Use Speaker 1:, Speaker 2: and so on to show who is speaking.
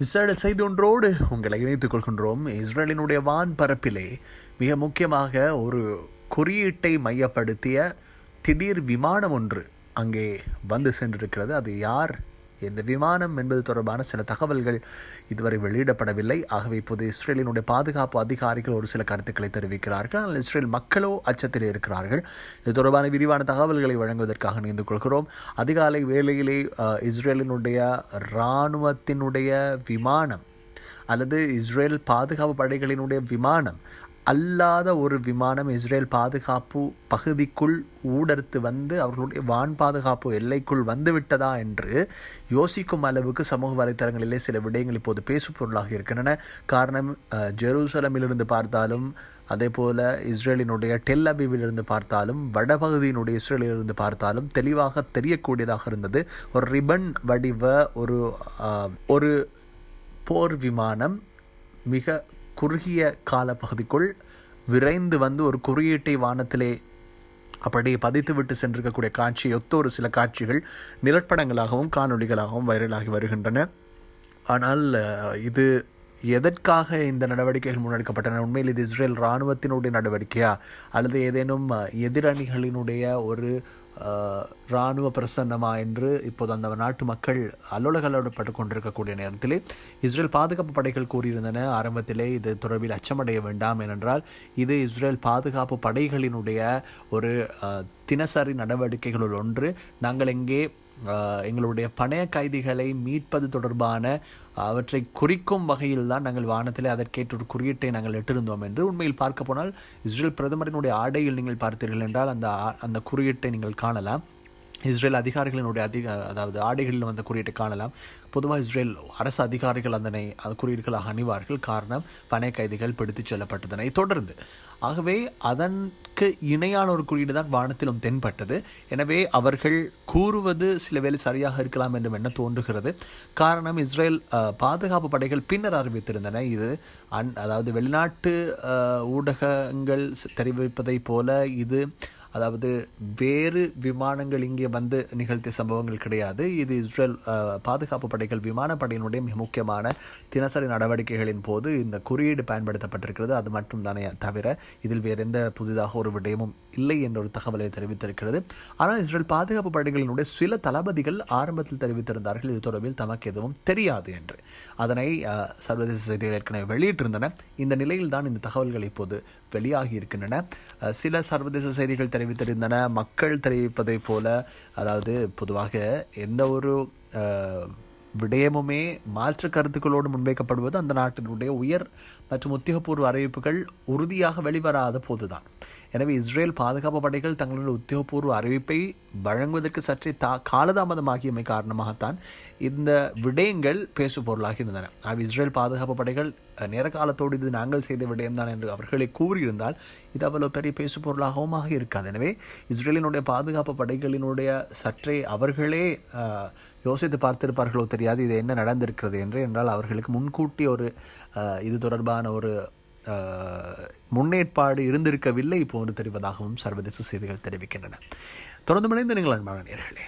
Speaker 1: விசேட செய்தி ஒன்றோடு உங்களை இணைத்துக் கொள்கின்றோம். இஸ்ரேலினுடைய வான் பரப்பிலே மிக முக்கியமாக ஒரு குறியீட்டை மையப்படுத்திய திடீர் விமானம் ஒன்று அங்கே வந்து சென்றிருக்கிறது. அது யார்? இந்த விமானம் என்பது தொடர்பான சில தகவல்கள் இதுவரை வெளியிடப்படவில்லை. ஆகவே இப்போது இஸ்ரேலினுடைய பாதுகாப்பு அதிகாரிகள் ஒரு சில கருத்துக்களை தெரிவிக்கிறார்கள். ஆனால் இஸ்ரேல் மக்களோ அச்சத்தில் இருக்கிறார்கள். இது தொடர்பான விரிவான தகவல்களை வழங்குவதற்காக இணைந்து கொள்கிறோம். அதிகாலை வேளையிலே இஸ்ரேலினுடைய இராணுவத்தினுடைய விமானம் அல்லது இஸ்ரேல் பாதுகாப்பு படைகளினுடைய விமானம் அல்லாத ஒரு விமானம் இஸ்ரேல் பாதுகாப்பு பகுதிக்குள் ஊடறுத்து வந்து அவர்களுடைய வான் பாதுகாப்பு எல்லைக்குள் வந்துவிட்டதா என்று யோசிக்கும் அளவுக்கு சமூக வலைத்தளங்களிலே சில விடயங்கள் இப்போது பேசு பொருளாக இருக்கின்றன. காரணம் ஜெருசலமிலிருந்து பார்த்தாலும் அதே போல் இஸ்ரேலினுடைய டெல் அபிவிலிருந்து பார்த்தாலும் வடபகுதியினுடைய இஸ்ரேலிலிருந்து பார்த்தாலும் தெளிவாக தெரியக்கூடியதாக இருந்தது. ஒரு ரிபன் வடிவ ஒரு ஒரு போர் விமானம் மிக குறுகிய கால பகுதிக்குள் விரைந்து வந்து ஒரு குறியீட்டை வானத்திலே அப்படியே பதித்து விட்டு சென்றிருக்கக்கூடிய காட்சியை ஒத்த ஒரு சில காட்சிகள் நிலப்படங்களாகவும் காணொளிகளாகவும் வைரலாகி வருகின்றன. ஆனால் இது எதற்காக இந்த நடவடிக்கைகள் முன்னெடுக்கப்பட்டன? உண்மையில் இது இஸ்ரேல் இராணுவத்தினுடைய நடவடிக்கையா? அல்லது ஏதேனும் எதிரணிகளினுடைய ஒரு இராணுவ பிரசன்னமா என்று இப்போது அந்த நாட்டு மக்கள் அலுவலகப்பட்டு கொண்டிருக்கக்கூடிய நேரத்திலே இஸ்ரேல் பாதுகாப்பு படைகள் கூறியிருந்தன ஆரம்பத்திலே இது தொடர்பில் அச்சமடைய வேண்டாம் ஏனென்றால் இது இஸ்ரேல் பாதுகாப்பு படைகளினுடைய ஒரு தினசரி நடவடிக்கைகளுள் ஒன்று. நாங்கள் எங்கே எங்களுடைய பணைய கைதிகளை மீட்பது தொடர்பான அவற்றை குறிக்கும் வகையில் தான் நாங்கள் வானத்திலே அதற்கேற்ற ஒரு குறியீட்டை நாங்கள் இட்டிருந்தோம் என்று உண்மையில் பார்க்க போனால் இஸ்ரேல் பிரதமரினுடைய ஆடையில் நீங்கள் பார்த்தீர்கள் என்றால் அந்த அந்த குறியீட்டை நீங்கள் காணலாம். இஸ்ரேல் அதிகாரிகளினுடைய அதிக அதாவது ஆடைகளில் வந்த குறியீட்டை காணலாம். பொதுவாக இஸ்ரேல் அரசு அதிகாரிகள் அதனை அது குறியீடுகளாக அணிவார்கள். காரணம் பனை கைதிகள் பிடித்துச் செல்லப்பட்டதனை தொடர்ந்து. ஆகவே அதற்கு இணையான ஒரு குறியீடு தான் வானத்திலும் தென்பட்டது. எனவே அவர்கள் கூறுவது சில வேலை சரியாக இருக்கலாம் என்று என்ன தோன்றுகிறது. காரணம் இஸ்ரேல் பாதுகாப்பு படைகள் பின்னர் அறிவித்திருந்தன. இது அன் அதாவது வெளிநாட்டு ஊடகங்கள் தெரிவிப்பதைப் போல இது அதாவது வேறு விமானங்கள் இங்கே வந்து நிகழ்த்திய சம்பவங்கள் கிடையாது. இது இஸ்ரேல் பாதுகாப்பு படைகள் விமானப்படையினுடைய மிக முக்கியமான தினசரி நடவடிக்கைகளின் போது இந்த குறியீடு பயன்படுத்தப்பட்டிருக்கிறது. அது மட்டும் தானே தவிர இதில் வேறு எந்த புதிதாக ஒரு விடயமும் இல்லை என்ற ஒரு தகவலை தெரிவித்திருக்கிறது. ஆனால் இஸ்ரேல் பாதுகாப்பு படைகளினுடைய சில தளபதிகள் ஆரம்பத்தில் தெரிவித்திருந்தார்கள் இது தொடர்பில் தமக்கு எதுவும் தெரியாது என்று. அதனை சர்வதேச செய்திகள் ஏற்கனவே வெளியிட்டிருந்தன. இந்த நிலையில் தான் இந்த தகவல்கள் இப்போது வெளியாகி இருக்கின்றன சில சர்வதேச செய்திகள் தெரிவித்திருந்தன மக்கள் தெரிவிப்பதை போல அதாவது பொதுவாக எந்த ஒரு விடயமுமே மாற்று கருத்துக்களோடு முன்வைக்கப்படுவது அந்த நாட்டினுடைய உயர் மற்றும் உத்தியோகபூர்வ அறிவிப்புகள் உறுதியாக வெளிவராத போதுதான். எனவே இஸ்ரேல் பாதுகாப்பு படைகள் தங்களுடைய உத்தியோகபூர்வ அறிவிப்பை வழங்குவதற்கு சற்றே தா காலதாமதமாகியமை காரணமாகத்தான் இந்த விடயங்கள் பேசு பொருளாகி இருந்தன ஆக இஸ்ரேல் பாதுகாப்பு படைகள் நேர காலத்தோடு இது நாங்கள் செய்த விடயம்தான் என்று அவர்களை கூறியிருந்தால் இது அவ்வளவு பெரிய பேசு பொருளாகவும் ஆக இருக்காது. எனவே இஸ்ரேலினுடைய பாதுகாப்பு படைகளினுடைய சற்றே அவர்களே யோசித்து பார்த்திருப்பார்களோ தெரியாது இது என்ன நடந்திருக்கிறது என்று. என்றால் அவர்களுக்கு முன்கூட்டி ஒரு இது தொடர்பான ஒரு முன்னேற்பாடு இருந்திருக்கவில்லை போன்று தெரிவதாகவும் சர்வதேச செய்திகள் தெரிவிக்கின்றன. தொடர்ந்து மணிந்து நீங்கள் அன்பான நேர்களே.